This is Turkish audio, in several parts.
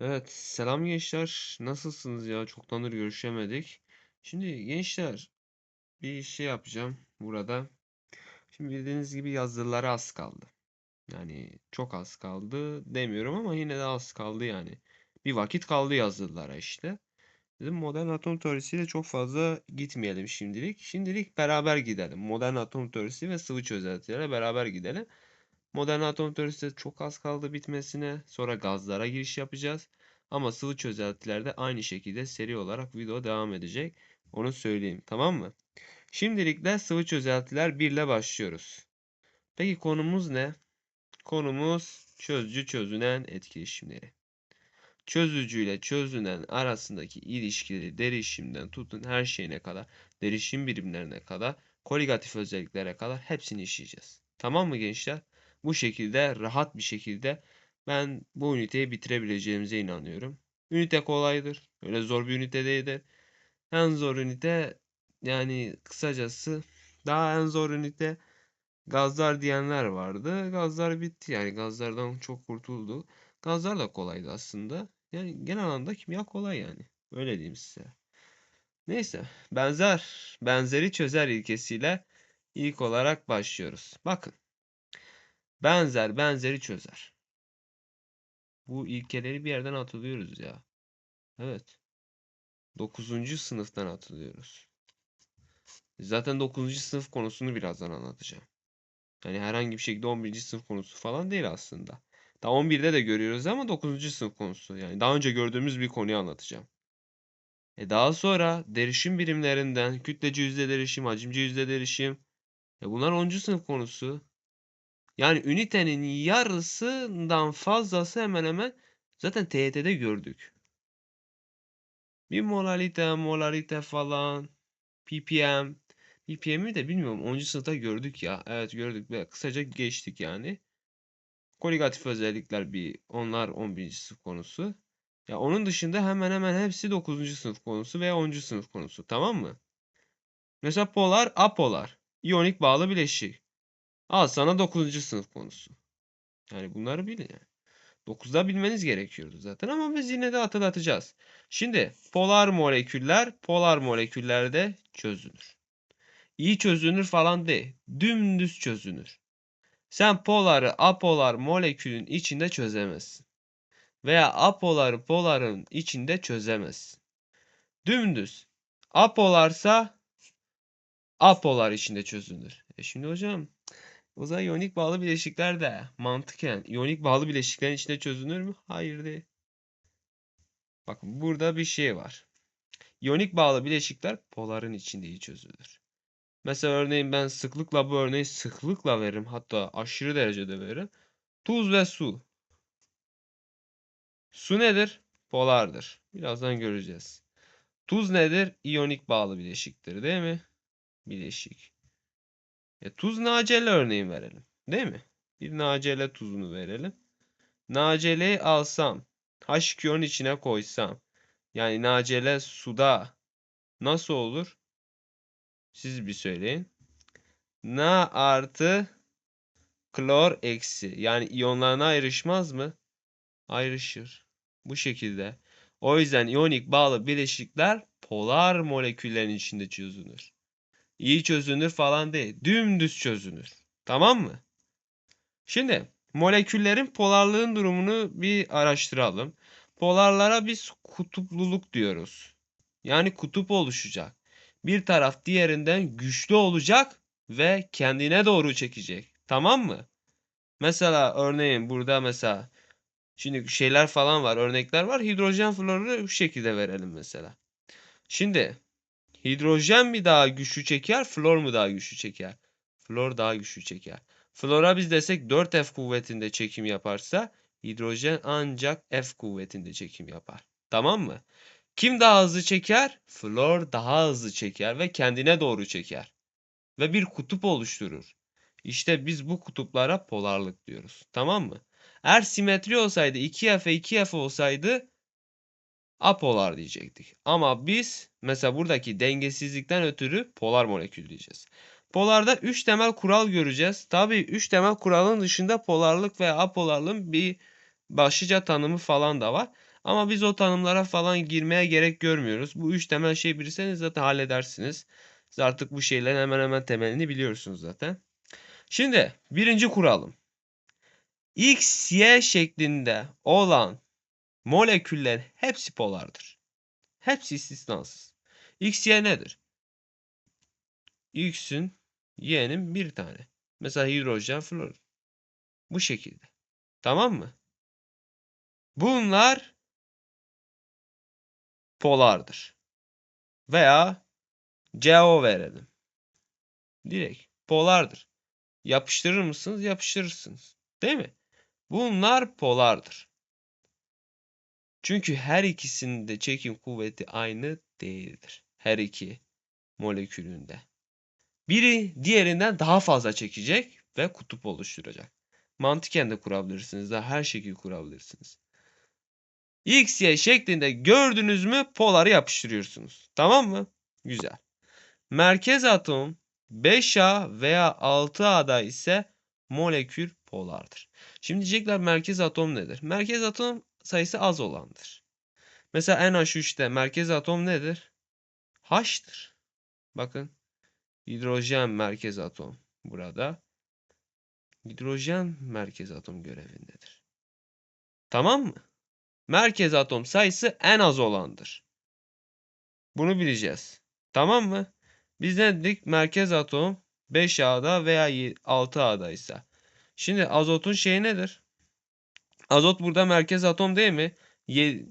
Evet, selam gençler. Nasılsınız ya? Çoktandır görüşemedik. Şimdi gençler bir şey yapacağım burada. Şimdi bildiğiniz gibi yazılılara az kaldı. Yani çok az kaldı demiyorum ama yine de az kaldı yani. Bir vakit kaldı yazılılara işte. Dedim modern atom teorisiyle çok fazla gitmeyelim şimdilik. Şimdilik beraber gidelim. Modern atom teorisi ve sıvı çözeltilerle beraber gidelim. Modern atom teorisi çok az kaldı bitmesine. Sonra gazlara giriş yapacağız. Ama sıvı çözeltilerde aynı şekilde seri olarak video devam edecek. Onu söyleyeyim. Tamam mı? Şimdilik de sıvı çözeltiler 1 ile başlıyoruz. Peki konumuz ne? Konumuz çözücü çözünen etkileşimleri. Çözücü ile çözünen arasındaki ilişkileri derişimden tutun her şeyine kadar, derişim birimlerine kadar, koligatif özelliklere kadar hepsini işleyeceğiz. Tamam mı gençler? Bu şekilde rahat bir şekilde ben bu üniteyi bitirebileceğimize inanıyorum. Ünite kolaydır. Öyle zor bir ünite değildir. En zor ünite yani kısacası daha en zor ünite gazlar diyenler vardı. Gazlar bitti yani gazlardan çok kurtuldu. Gazlar da kolaydı aslında. Yani genel anlamda kimya kolay yani. Öyle diyeyim size. Neyse benzer benzeri çözer ilkesiyle ilk olarak başlıyoruz. Bakın. Benzer benzeri çözer. Bu ilkeleri bir yerden hatırlıyoruz ya. Evet. 9. sınıftan hatırlıyoruz. Zaten 9. sınıf konusunu birazdan anlatacağım. Yani herhangi bir şekilde 11. sınıf konusu falan değil aslında. Daha 11'de de görüyoruz ama 9. sınıf konusu. Yani daha önce gördüğümüz bir konuyu anlatacağım. E daha sonra derişim birimlerinden kütleci yüzde derişim, hacimci yüzde derişim. E bunlar 10. sınıf konusu. Yani ünitenin yarısından fazlası hemen hemen zaten TYT'de gördük. Bir molalite, molarite falan, ppm. ppm'i de bilmiyorum 10. sınıfta gördük ya. Evet gördük kısaca geçtik yani. Koligatif özellikler bir onlar 11. sınıf konusu. Ya onun dışında hemen hemen hepsi 9. sınıf konusu veya 10. sınıf konusu. Tamam mı? Mesela polar, apolar. İyonik bağlı bileşik. Al sana 9. sınıf konusu. Yani bunları bilin yani. 9'da bilmeniz gerekiyordu zaten ama biz yine de hatırlatacağız. Şimdi polar moleküller polar moleküllerde çözünür. İyi çözünür falan değil. Dümdüz çözünür. Sen poları apolar molekülün içinde çözemezsin. Veya apoları poların içinde çözemezsin. Dümdüz. Apolarsa apolar içinde çözünür. E şimdi hocam o zaman iyonik bağlı bileşikler de mantıken iyonik bağlı bileşiklerin içinde çözünür mü? Hayır değil. Bakın burada bir şey var. İyonik bağlı bileşikler poların içinde iyi çözülür. Mesela örneğin ben sıklıkla bu örneği sıklıkla veririm. Hatta aşırı derecede veririm. Tuz ve su. Su nedir? Polardır. Birazdan göreceğiz. Tuz nedir? İyonik bağlı bileşiktir değil mi? Bileşik. E, tuz nacelle örneğin verelim. Değil mi? Bir nacelle tuzunu verelim. Naceleyi alsam, H2'nin içine koysam, yani nacelle suda nasıl olur? Siz bir söyleyin. Na artı klor eksi. Yani iyonlarına ayrışmaz mı? Ayrışır. Bu şekilde. O yüzden iyonik bağlı bileşikler polar moleküllerin içinde çözünür. İyi çözünür falan değil. Dümdüz çözünür. Tamam mı? Şimdi moleküllerin polarlığın durumunu bir araştıralım. Polarlara biz kutupluluk diyoruz. Yani kutup oluşacak. Bir taraf diğerinden güçlü olacak ve kendine doğru çekecek. Tamam mı? Mesela örneğin burada mesela şimdi şeyler falan var, örnekler var. Hidrojen florunu bu şekilde verelim mesela. Şimdi hidrojen mi daha güçlü çeker, flor mu daha güçlü çeker? Flor daha güçlü çeker. Flora biz desek 4F kuvvetinde çekim yaparsa hidrojen ancak F kuvvetinde çekim yapar. Tamam mı? Kim daha hızlı çeker? Flor daha hızlı çeker ve kendine doğru çeker. Ve bir kutup oluşturur. İşte biz bu kutuplara polarlık diyoruz. Tamam mı? Eğer simetri olsaydı 2F 2F olsaydı apolar diyecektik. Ama biz mesela buradaki dengesizlikten ötürü polar molekül diyeceğiz. Polarda 3 temel kural göreceğiz. Tabii 3 temel kuralın dışında polarlık ve apolarlığın bir başlıca tanımı falan da var. Ama biz o tanımlara falan girmeye gerek görmüyoruz. Bu üç temel şey bilirseniz zaten halledersiniz. Siz artık bu şeylerin hemen hemen temelini biliyorsunuz zaten. Şimdi birinci kuralım. X, Y şeklinde olan moleküller hepsi polardır. Hepsi istisnasız. X, Y nedir? X'in, Y'nin bir tane. Mesela hidrojen, flor. Bu şekilde. Tamam mı? Bunlar polardır. Veya CO verelim. Direkt polardır. Yapıştırır mısınız? Yapıştırırsınız. Değil mi? Bunlar polardır. Çünkü her ikisinin çekim kuvveti aynı değildir. Her iki molekülünde. Biri diğerinden daha fazla çekecek ve kutup oluşturacak. Mantıken de kurabilirsiniz. Daha her şekilde kurabilirsiniz. X, Y şeklinde gördünüz mü poları yapıştırıyorsunuz. Tamam mı? Güzel. Merkez atom 5A veya 6A'da ise molekül polardır. Şimdi diyecekler merkez atom nedir? Merkez atom sayısı az olandır. Mesela NH3'te merkez atom nedir? H'tır. Bakın hidrojen merkez atom burada. Hidrojen merkez atom görevindedir. Tamam mı? Merkez atom sayısı en az olandır. Bunu bileceğiz. Tamam mı? Biz ne dedik? Merkez atom 5A'da veya 6A'da ise. Şimdi azotun şeyi nedir? Azot burada merkez atom değil mi? Ye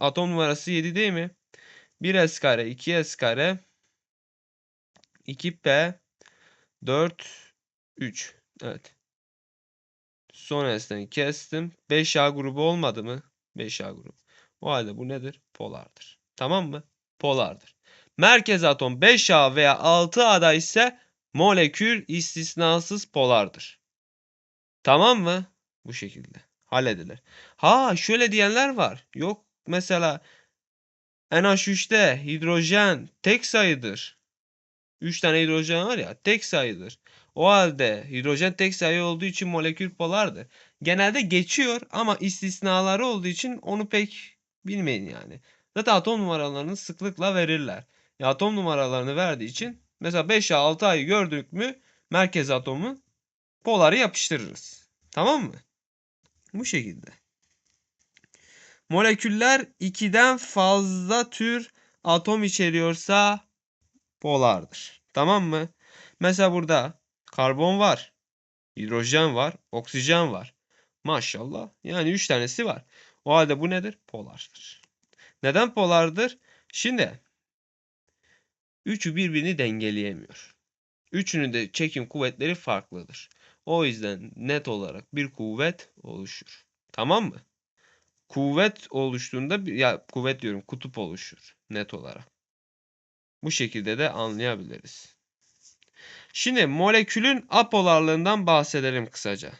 atom numarası 7 değil mi? 1s kare, 2s kare, 2p, 4, 3. Evet. Son s'ten kestim. 5A grubu olmadı mı? 5A grubu. O halde bu nedir? Polardır. Tamam mı? Polardır. Merkez atom 5A veya 6A'da ise molekül istisnasız polardır. Tamam mı? Bu şekilde. Halledilir. Ha şöyle diyenler var. Yok mesela NH3'te hidrojen tek sayıdır. 3 tane hidrojen var ya tek sayıdır. O halde hidrojen tek sayı olduğu için molekül polardır. Genelde geçiyor ama istisnaları olduğu için onu pek bilmeyin yani. Zaten atom numaralarını sıklıkla verirler. Ya atom numaralarını verdiği için mesela 5'e 6 ayı gördük mü merkez atomun poları yapıştırırız. Tamam mı? Bu şekilde. Moleküller 2'den fazla tür atom içeriyorsa polardır. Tamam mı? Mesela burada karbon var, hidrojen var, oksijen var. Maşallah. Yani 3 tanesi var. O halde bu nedir? Polardır. Neden polardır? Şimdi üçü birbirini dengeleyemiyor. Üçünün de çekim kuvvetleri farklıdır. O yüzden net olarak bir kuvvet oluşur. Tamam mı? Kuvvet oluştuğunda ya kuvvet diyorum kutup oluşur net olarak. Bu şekilde de anlayabiliriz. Şimdi molekülün apolarlığından bahsedelim kısaca.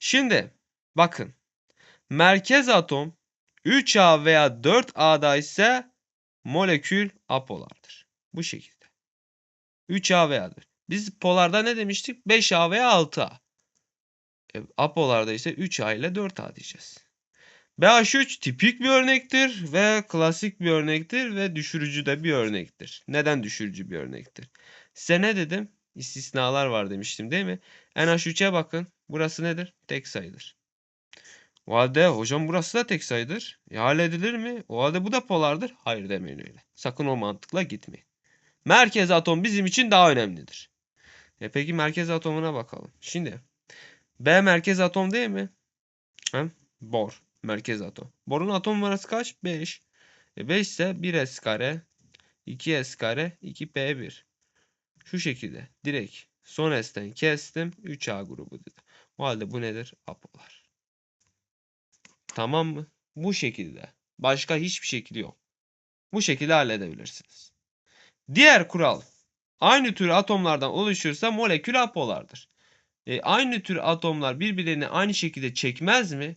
Şimdi bakın merkez atom 3A veya 4A'da ise molekül apolardır. Bu şekilde. 3A veya 4. Biz polarda ne demiştik? 5A veya 6A. E, apolarda ise 3A ile 4A diyeceğiz. BH3 tipik bir örnektir ve klasik bir örnektir ve düşürücü de bir örnektir. Neden düşürücü bir örnektir? Size ne dedim? İstisnalar var demiştim değil mi? NH3'e bakın. Burası nedir? Tek sayıdır. O halde hocam burası da tek sayıdır. E halledilir mi? O halde bu da polardır. Hayır demeyin öyle. Sakın o mantıkla gitmeyin. Merkez atom bizim için daha önemlidir. E peki merkez atomuna bakalım. Şimdi B merkez atom değil mi? Hem bor merkez atom. Borun atom numarası kaç? 5. E 5 ise 1s kare 2s kare 2p1. Şu şekilde direkt son s'ten kestim 3a grubu dedi. O halde bu nedir? Apolar. Tamam mı? Bu şekilde. Başka hiçbir şekli yok. Bu şekilde halledebilirsiniz. Diğer kural. Aynı tür atomlardan oluşursa molekül apolardır. E, aynı tür atomlar birbirlerini aynı şekilde çekmez mi?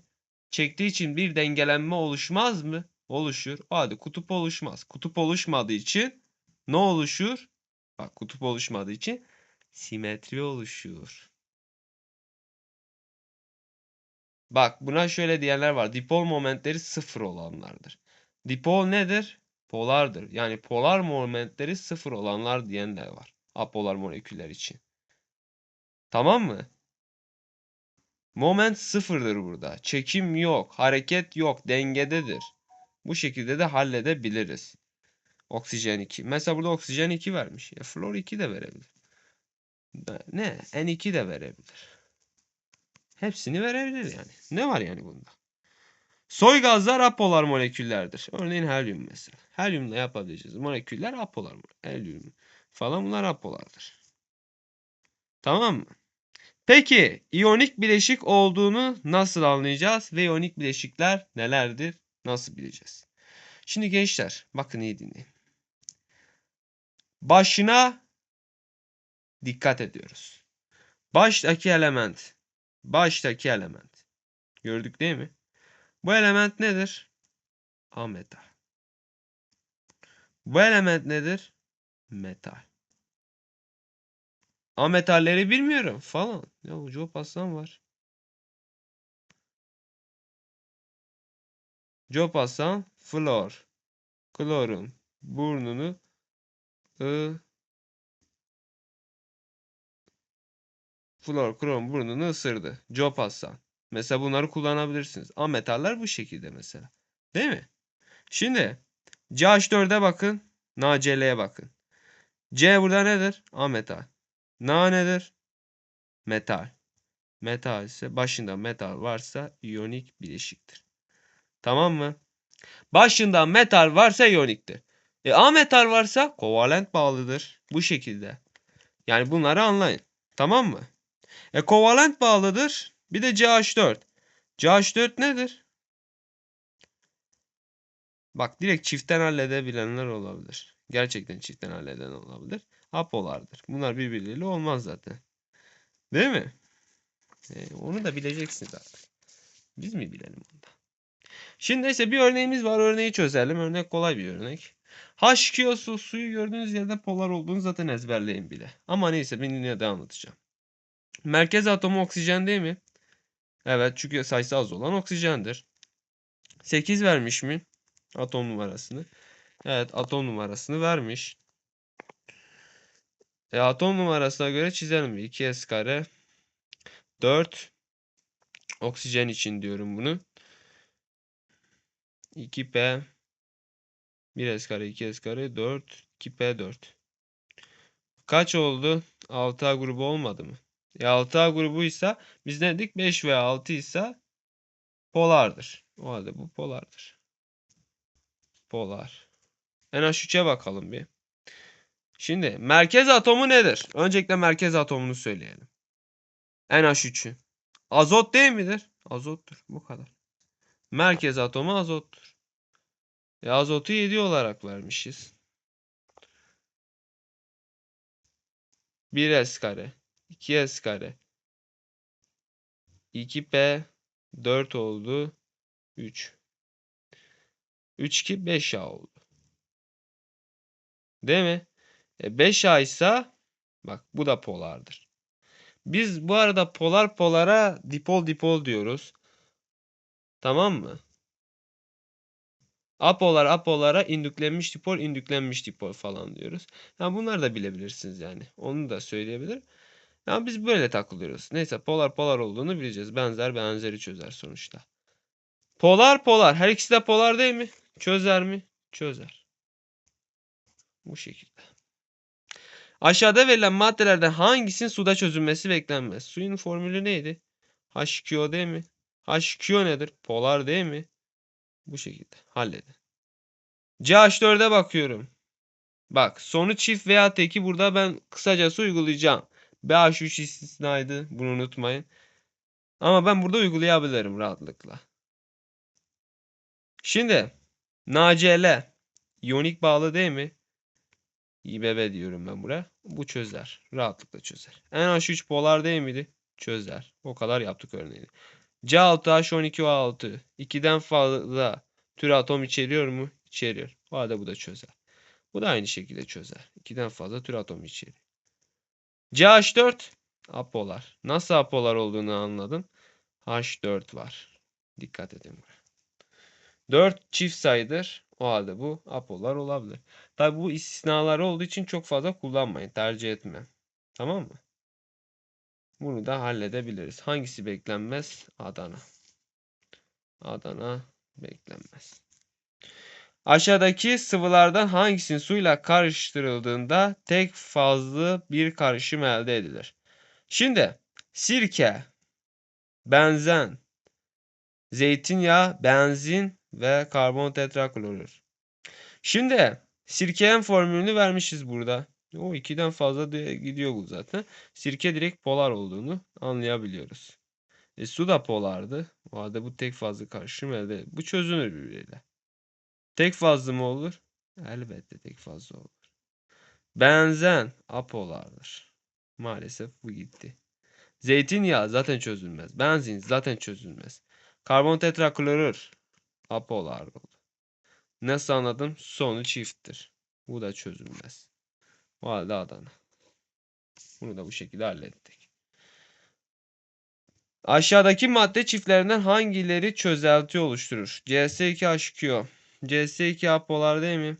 Çektiği için bir dengelenme oluşmaz mı? Oluşur. O halde kutup oluşmaz. Kutup oluşmadığı için ne oluşur? Bak kutup oluşmadığı için simetri oluşuyor. Bak buna şöyle diyenler var. Dipol momentleri sıfır olanlardır. Dipol nedir? Polardır. Yani polar momentleri sıfır olanlar diyenler var. Apolar moleküller için. Tamam mı? Moment sıfırdır burada. Çekim yok, hareket yok, dengededir. Bu şekilde de halledebiliriz. Oksijen 2. Mesela burada oksijen 2 vermiş. Ya flor 2 de verebilir. Ne? N2 de verebilir. Hepsini verebilir yani. Ne var yani bunda? Soy gazlar apolar moleküllerdir. Örneğin helyum mesela. Helyumla yapabileceğiz. Moleküller apolar. Helyum falan bunlar apolardır. Tamam mı? Peki iyonik bileşik olduğunu nasıl anlayacağız ve iyonik bileşikler nelerdir? Nasıl bileceğiz? Şimdi gençler bakın iyi dinleyin. Başına dikkat ediyoruz. Baştaki element. Baştaki element. Gördük değil mi? Bu element nedir? A metal. Bu element nedir? Metal. A metalleri bilmiyorum falan. Ya ucu paslan var. Jopasan flor. Klorun burnunu ı flor krom burnunu ısırdı. Jopasan. Mesela bunları kullanabilirsiniz. A metaller bu şekilde mesela. Değil mi? Şimdi CH4'e bakın. NaCl'ye bakın. C burada nedir? A metal. Na nedir? Metal. Metal ise başında metal varsa iyonik bileşiktir. Tamam mı? Başında metal varsa iyoniktir. E A metal varsa kovalent bağlıdır. Bu şekilde. Yani bunları anlayın. Tamam mı? E kovalent bağlıdır. Bir de CH4. CH4 nedir? Bak direkt çiftten halledebilenler olabilir. Gerçekten çiftten halleden olabilir. Apolardır. Bunlar birbirleriyle olmaz zaten. Değil mi? E, onu da bileceksiniz artık. Biz mi bilelim onu da? Şimdi ise bir örneğimiz var. Örneği çözelim. Örnek kolay bir örnek. H2O su, suyu gördüğünüz yerde polar olduğunu zaten ezberleyin bile. Ama neyse ben yine de anlatacağım. Merkez atomu oksijen değil mi? Evet çünkü sayısı az olan oksijendir. 8 vermiş mi? Atom numarasını. Evet atom numarasını vermiş. E, atom numarasına göre çizelim. 2s kare 4 oksijen için diyorum bunu. 2p 1s kare 2s kare 4 2p4 kaç oldu? 6A grubu olmadı mı? E 6A grubuysa biz ne dedik? 5 ve 6 ise polardır. O halde bu polardır. Polar. NH3'e bakalım bir. Şimdi merkez atomu nedir? Öncelikle merkez atomunu söyleyelim. NH3'ü. Azot değil midir? Azottur. Bu kadar. Merkez atomu azottur. E azotu 7 olarak vermişiz. 1s kare. 2s kare. 2p 4 oldu. 3. 3 2 5a oldu. Değil mi? E 5a ise bak bu da polardır. Biz bu arada polar polara dipol dipol diyoruz. Tamam mı? Apolar apolara indüklenmiş dipol indüklenmiş dipol falan diyoruz. Yani bunları da bilebilirsiniz yani. Onu da söyleyebilir. Yani biz böyle takılıyoruz. Neyse polar polar olduğunu bileceğiz. Benzer benzeri çözer sonuçta. Polar polar. Her ikisi de polar değil mi? Çözer mi? Çözer. Bu şekilde. Aşağıda verilen maddelerden hangisinin suda çözülmesi beklenmez? Suyun formülü neydi? H2O değil mi? H2O nedir? Polar değil mi? Bu şekilde halledin. CH4'e bakıyorum. Bak sonu çift veya teki burada ben kısacası uygulayacağım. BH3 istisnaydı. Bunu unutmayın. Ama ben burada uygulayabilirim rahatlıkla. Şimdi NaCl iyonik bağlı değil mi? İBB diyorum ben buraya. Bu çözer. Rahatlıkla çözer. NH3 polar değil miydi? Çözer. O kadar yaptık örneğini. C6H12O6 2'den fazla tür atom içeriyor mu? İçeriyor. O halde bu da çözer. Bu da aynı şekilde çözer. 2'den fazla tür atom içeriyor. CH4 apolar. Nasıl apolar olduğunu anladım. H4 var. Dikkat edin buraya. 4 çift sayıdır. O halde bu apolar olabilir. Tabi bu istisnalar olduğu için çok fazla kullanmayın. Tercih etme. Tamam mı? Bunu da halledebiliriz. Hangisi beklenmez? Adana. Adana beklenmez. Aşağıdaki sıvılardan hangisinin suyla karıştırıldığında tek fazlı bir karışım elde edilir? Şimdi sirke, benzen, zeytinyağı, benzin ve karbon tetraklorür. Şimdi sirkenin formülünü vermişiz burada. O ikiden fazla gidiyor bu zaten. Sirke direkt polar olduğunu anlayabiliyoruz. E, su da polardı. O halde bu tek fazlı karışım elde. Bu çözünür birbiriyle. Tek fazlı mı olur? Elbette tek fazla olur. Benzen apolardır. Maalesef bu gitti. Zeytinyağı zaten çözülmez. Benzin zaten çözülmez. Karbon tetraklorür apolar oldu. Nasıl anladım? Sonu çifttir. Bu da çözülmez. O halde Adana. Bunu da bu şekilde hallettik. Aşağıdaki madde çiftlerinden hangileri çözelti oluşturur? CS2H2O. CS2 apolar değil mi?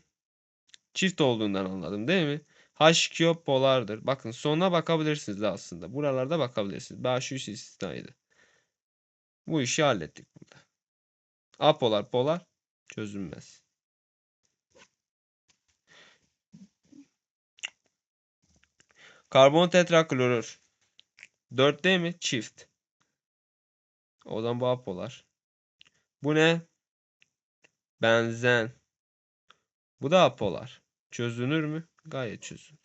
Çift olduğundan anladım değil mi? H2O polardır. Bakın sonuna bakabilirsiniz de aslında. Buralarda bakabilirsiniz. Ben şu istisnaydı. Bu işi hallettik burada. Apolar polar çözülmez. Karbon tetraklorür. 4 değil mi? Çift. O zaman bu apolar. Bu ne? Benzen. Bu da apolar. Çözünür mü? Gayet çözünür.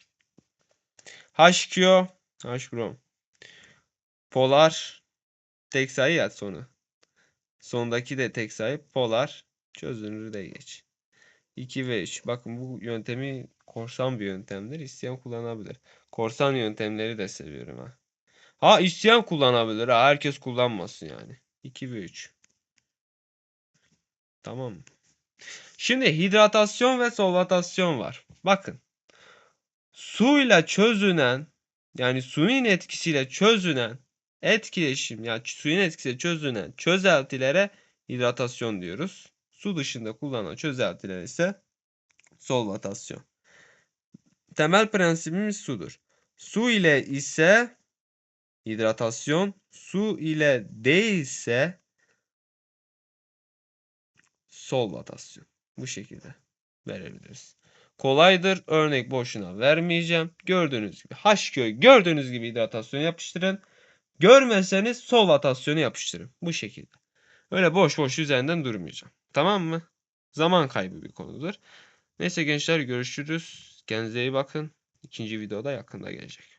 H2O. H. Polar. Tek sayı ya sonu. Sondaki de tek sayı. Polar. Çözünür de geç. 2 ve 3. Bakın bu yöntemi korsan bir yöntemdir. İsteyen kullanabilir. Korsan yöntemleri de seviyorum ha. Ha isteyen kullanabilir ha. Herkes kullanmasın yani. 2 ve 3. Tamam? Şimdi hidratasyon ve solvatasyon var. Bakın. Suyla çözünen yani suyun etkisiyle çözünen etkileşim yani suyun etkisiyle çözünen çözeltilere hidratasyon diyoruz. Su dışında kullanılan çözeltiler ise solvatasyon. Temel prensibimiz sudur. Su ile ise hidratasyon, su ile değilse solvatasyon. Bu şekilde verebiliriz. Kolaydır. Örnek boşuna vermeyeceğim. Gördüğünüz gibi H gördüğünüz gibi hidratasyon yapıştırın. Görmezseniz solvatasyonu yapıştırın. Bu şekilde. Öyle boş boş üzerinden durmayacağım. Tamam mı? Zaman kaybı bir konudur. Neyse gençler görüşürüz. Kendinize iyi bakın. İkinci videoda yakında gelecek.